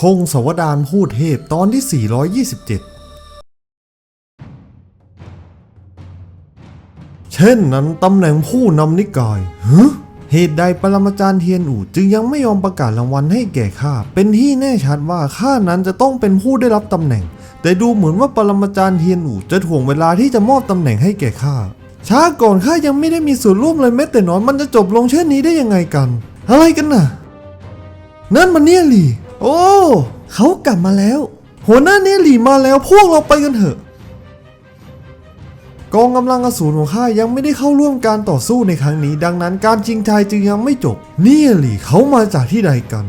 พงศวดารพูดเทพตอนที่ 427 เช่นนั้นตำแหน่งผู้นำนิกายฮึเหตุใดปรมาจารย์เทียนอู่จึงยังไม่ยอมประกาศรางวัลให้แก่ข้า เป็นที่แน่ชัดว่าข้านั้นจะต้องเป็นผู้ได้รับตำแหน่ง แต่ดูเหมือนว่าปรมาจารย์เทียนอู่จะถ่วงเวลาที่จะมอบตำแหน่งให้แก่ข้า ช้าก่อนข้ายังไม่ได้มีส่วนร่วมเลยแม้แต่น้อยมันจะจบลงเช่นนี้ได้ยังไงกัน อะไรกันน่ะ นั่นมันเนี่ยลี โอ้ เขากลับมาแล้ว หัวหน้าเนี่ยหลี่มาแล้วพวกเราไปกันเถอะ กองกำลังอสูรของข้ายังไม่ได้เข้าร่วมการต่อสู้ในครั้งนี้ ดังนั้นการชิงชัยจึงยังไม่จบ เนี่ยหลี่เขามาจากที่ใดกัน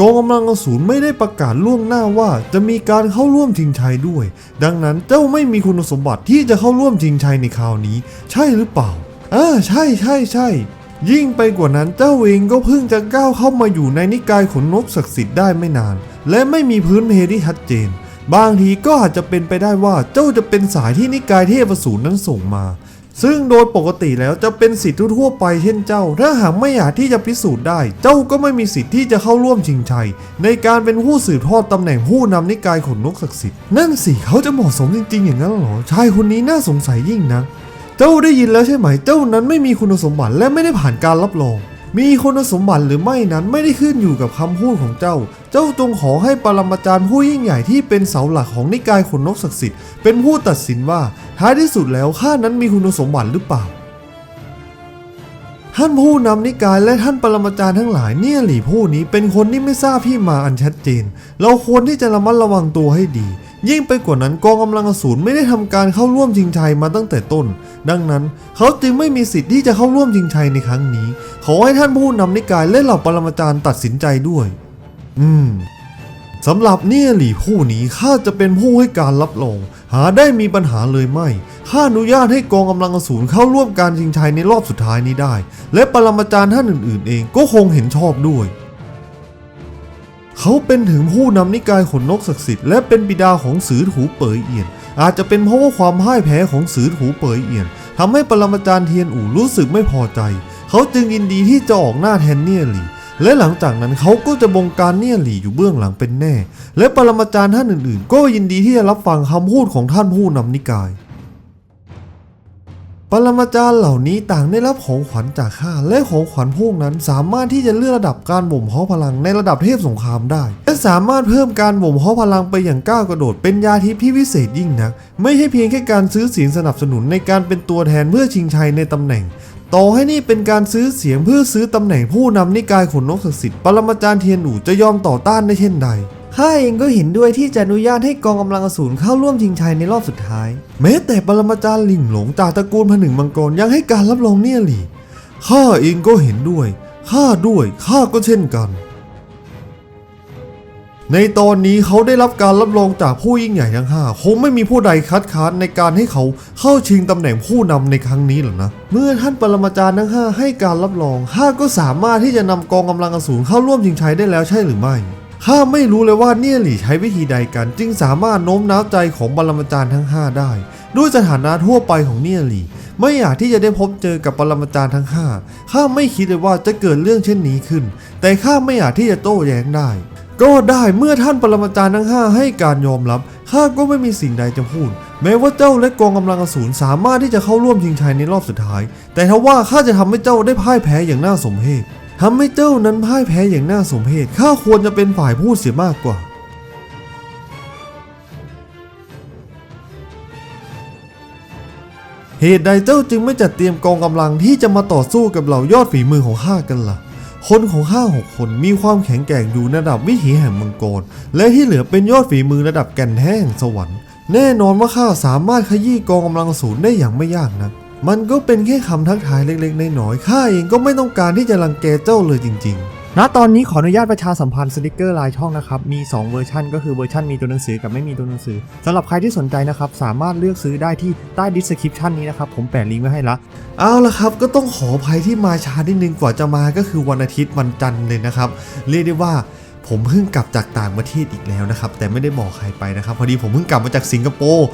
กองกำลังอสูรไม่ได้ประกาศล่วงหน้าว่าจะมีการเข้าร่วมชิงชัยด้วย ดังนั้นเจ้าไม่มีคุณสมบัติที่จะเข้าร่วมชิงชัยในคราวนี้ ใช่หรือเปล่าอ่าใช่ใช่ใช่ ยิ่งไปกว่านั้นเจ้าเองก็เพิ่งจะก้าวเข้ามาอยู่ในนิกายขนนกศักดิ์สิทธิ์ได้ไม่นาน และไม่มีพื้นเพที่ชัดเจน บางทีก็อาจจะเป็นไปได้ว่าเจ้าจะเป็นสายที่นิกายเทพสูรนั้นส่งมา ซึ่งโดยปกติแล้วจะเป็นสิทธิ์ทั่วไปเช่นเจ้า ถ้าหากไม่อยากที่จะพิสูจน์ได้ เจ้าก็ไม่มีสิทธิ์ที่จะเข้าร่วมชิงชัย ในการเป็นผู้สืบทอดตำแหน่งผู้นำนิกายขนนกศักดิ์สิทธิ์นั่นสิเขาจะเหมาะสมจริงๆ อย่างนั้นหรอชายคนนี้น่าสงสัยยิ่งนัก เจ้าได้ยินแล้วใช่ไหม เจ้านั้นไม่มีคุณสมบัติและไม่ได้ผ่านการรับรอง มีคุณสมบัติหรือไม่นั้นไม่ได้ขึ้นอยู่กับคำพูดของเจ้า เจ้าจงขอให้ปรมาจารย์ผู้ยิ่งใหญ่ที่เป็นเสาหลักของนิกายขนนกศักดิ์สิทธิ์เป็นผู้ตัดสินว่าท้ายที่สุดแล้วข้านั้นมีคุณสมบัติหรือเปล่า ท่านผู้นำนิกายและท่านปรมาจารย์ทั้งหลายเนี่ยหลี่ผู้นี้เป็นคนที่ไม่ทราบที่มาอันชัดเจน เราควรที่จะระมัดระวังตัวให้ดี ยิ่งไปกว่านั้นกองกำลังอสูรไม่ได้ทำการเข้าร่วมชิงชัยมาตั้งแต่ต้น ดังนั้นเขาจึงไม่มีสิทธิ์ที่จะเข้าร่วมชิงชัยในครั้งนี้ ขอให้ท่านผู้นำนิกายและเหล่าปรมาจารย์ตัดสินใจด้วย อืมสำหรับเนี่ยหลี่ผู้นี้ข้าจะเป็นผู้ให้การรับรอง หาได้มีปัญหาเลยไม่ข้าอนุญาตให้กองกำลังอสูรเข้าร่วมการชิงชัยในรอบสุดท้ายนี้ได้ และปรมาจารย์ท่านอื่นๆ เองก็คงเห็นชอบด้วย เขาเป็นถึงผู้นำนิกายขนนกศักดิ์สิทธิ์และเป็นบิดาของสือถูเปยเอียน อาจจะเป็นเพราะว่าความพ่ายแพ้ของสือถูเปยเอียนทำให้ปรมาจารย์เทียนอู่รู้สึกไม่พอใจ เขาจึงยินดีที่จะออกหน้าแทนเนี่ยหลีและหลังจากนั้นเขาก็จะบงการเนี่ยหลีอยู่เบื้องหลังเป็นแน่ และปรมาจารย์ท่านอื่นๆ ก็ยินดีที่จะรับฟังคำพูดของท่านผู้นำนิกาย ปรมาจารย์เหล่านี้ต่างได้รับของขวัญจากข้าและของขวัญพวกนั้นสามารถที่จะเลื่อนระดับการบ่มเพาะพลังในระดับเทพสงครามได้ และสามารถเพิ่มการบ่มเพาะพลังไปอย่างก้าวกระโดดเป็นยาทิพย์ที่วิเศษยิ่งนัก ไม่ใช่เพียงแค่การซื้อเสียงสนับสนุนในการเป็นตัวแทนเพื่อชิงชัยในตำแหน่ง ต่อให้นี่เป็นการซื้อเสียงเพื่อซื้อตำแหน่งผู้นำนิกายขนนกศักดิ์สิทธิ์ปรมาจารย์เทียนอู่จะยอมต่อต้านได้เช่นใด ข้าเองก็เห็นด้วยที่จะอนุญาตให้กองกำลังอสูรเข้าร่วมชิงชัยในรอบสุดท้าย แม้แต่ปรมาจารย์หลิงหลงจากตระกูลผนึงมังกรยังให้การรับรองเนี่ยหลี่ข้าเองก็เห็นด้วย ข้าด้วย ข้าก็เช่นกัน ในตอนนี้เขาได้รับการรับรองจากผู้ยิ่งใหญ่ทั้งห้าคงไม่มีผู้ใดคัดค้านในการให้เขาเข้าชิงตำแหน่งผู้นำในครั้งนี้หรอกนะ เมื่อท่านปรมาจารย์ทั้งห้าให้การรับรองข้าก็สามารถที่จะนำกองกำลังอสูรเข้าร่วมชิงชัยได้แล้วใช่หรือไม่ ข้าไม่รู้เลยว่าเนี่ยหลี่ใช้วิธีใดกัน จึงสามารถโน้มน้าวใจของปรมาจารย์ทั้ง 5 ได้ ด้วยสถานะทั่วไปของเนี่ยหลี่ ไม่อยากที่จะได้พบเจอกับปรมาจารย์ทั้ง 5 ข้าไม่คิดเลยว่าจะเกิดเรื่องเช่นนี้ขึ้น แต่ข้าไม่อยากที่จะโต้แย้งได้ ก็ได้เมื่อท่านปรมาจารย์ทั้ง 5 ให้การยอมรับข้าก็ไม่มีสิ่งใดจะพูด แม้ว่าเจ้าและกองกำลังอสูรสามารถที่จะเข้าร่วมชิงชัยในรอบสุดท้าย แต่ทว่าข้าจะทำให้เจ้าได้พ่ายแพ้อย่างน่าสมเพช ทำให้เจ้านั้นพ่ายแพ้อย่างน่าสมเพชข้าควรจะเป็นฝ่ายพูดเสียมากกว่า เหตุใดเจ้าจึงไม่จัดเตรียมกองกำลังที่จะมาต่อสู้กับเหล่ายอดฝีมือของข้ากันล่ะ คนของข้าหกคนมีความแข็งแกร่งอยู่ระดับวิถีแห่งมังกร และที่เหลือเป็นยอดฝีมือระดับแก่นแท้แห่งสวรรค์ แน่นอนว่าข้าสามารถขยี้กองกำลังศูนย์ได้อย่างไม่ยากนัก มันก็เป็นแค่คำทักทายเล็กๆน้อยๆข้าเองก็ไม่ต้องการที่จะรังแกเจ้าเลยจริงๆ ณ ตอนนี้ขออนุญาตประชาสัมพันธ์สติกเกอร์ลายช่องนะครับ มี 2 เวอร์ชันก็คือเวอร์ชันมีตัวหนังสือกับไม่มีตัวหนังสือสำหรับใครที่สนใจนะครับ สามารถเลือกซื้อได้ที่ใต้ดิสคริปชันนี้นะครับ ผมแปะลิงก์ไว้ให้ละ เอาละครับ ก็ต้องขออภัยที่มาช้านิดนึงกว่าจะมาก็คือวันอาทิตย์วันจันทร์เลยนะครับ เรียกได้ว่าผมเพิ่งกลับจากต่างประเทศอีกแล้วนะครับ แต่ไม่ได้บอกใครไปนะครับ พอดีผมเพิ่งกลับมาจากสิงคโปร์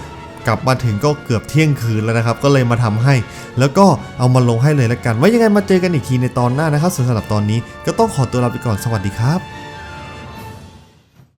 กลับมาถึงก็เกือบเที่ยงคืนแล้วนะครับ ก็เลยมาทำให้ แล้วก็เอามาลงให้เลยละกัน ไว้ยังไงมาเจอกันอีกทีในตอนหน้านะครับสำหรับตอนนี้ก็ต้องขอตัวลาไปก่อนสวัสดีครับ